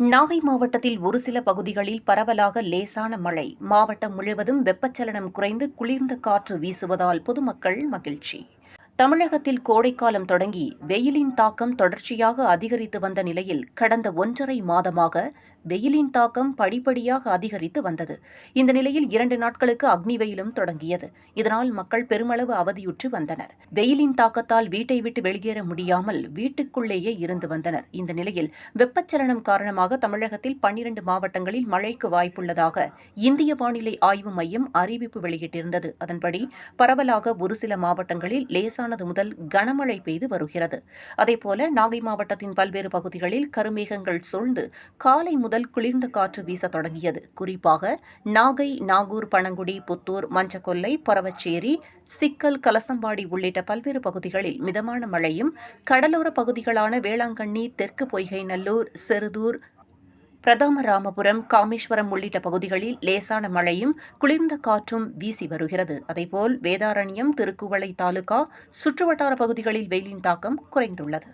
நாகை மாவட்டத்தில் ஒரு சில பகுதிகளில் பரவலாக லேசான மழை. மாவட்டம் முழுவதும் வெப்பச்சலனம் குறைந்து குளிர்ந்த காற்று வீசுவதால் பொதுமக்கள் மகிழ்ச்சி. தமிழகத்தில் கோடைக்காலம் தொடங்கி வெயிலின் தாக்கம் தொடர்ச்சியாக அதிகரித்து வந்த நிலையில் கடந்த ஒன்றரை மாதமாக வெயிலின் தாக்கம் படிப்படியாக அதிகரித்து வந்தது. இந்த நிலையில் இரண்டு நாட்களுக்கு அக்னி வெயிலும் தொடங்கியது. இதனால் மக்கள் பெருமளவு அவதியுற்று வந்தனர். வெயிலின் தாக்கத்தால் வீட்டை விட்டு வெளியேற முடியாமல் வீட்டுக்குள்ளேயே இருந்து வந்தனர். இந்த நிலையில் வெப்பச்சலனம் காரணமாக தமிழகத்தில் பன்னிரண்டு மாவட்டங்களில் மழைக்கு வாய்ப்புள்ளதாக இந்திய வானிலை ஆய்வு மையம் அறிவிப்பு வெளியிட்டிருந்தது. அதன்படி பரவலாக ஒரு சில மாவட்டங்களில் லேசானது முதல் கனமழை பெய்து வருகிறது. அதேபோல நாகை மாவட்டத்தின் பல்வேறு பகுதிகளில் கருமேகங்கள் சூழ்ந்து காலை முதல் குளிர்ந்த காற்று வீச தொடங்கியது. குறிப்பாக நாகை நாகூர் பனங்குடி புத்தூர் மஞ்சக்கொல்லை பரவச்சேரி சிக்கல் கலசம்பாடி உள்ளிட்ட பல்வேறு பகுதிகளில் மிதமான மழையும் கடலோர பகுதிகளான வேளாங்கண்ணி தெற்கு பொய்கை நல்லூர் செருதூர் பிரதாமராமபுரம் காமேஸ்வரம் உள்ளிட்ட பகுதிகளில் லேசான மழையும் குளிர்ந்த காற்றும் வீசி வருகிறது. அதேபோல் வேதாரண்யம் திருக்குவளை தாலுகா சுற்றுவட்டார பகுதிகளில் வெயிலின் தாக்கம் குறைந்துள்ளது.